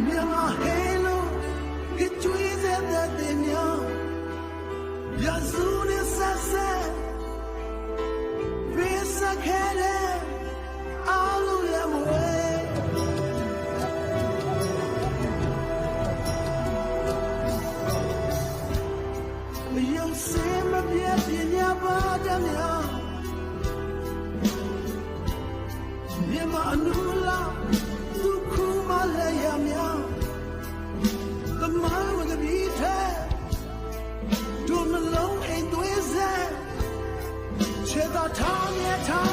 မြန်မာဟဲလိုကကျွေးတဲ့တဲ့မြောင်းရာဇူနဲ့ဆက်ဆက်ပြေစခဲတဲ့အားလုံးရဲ့ဝဲမယုံစင်မပြည့်ပြညာပါတဲ့မြောင်းမြန်မာအနု time.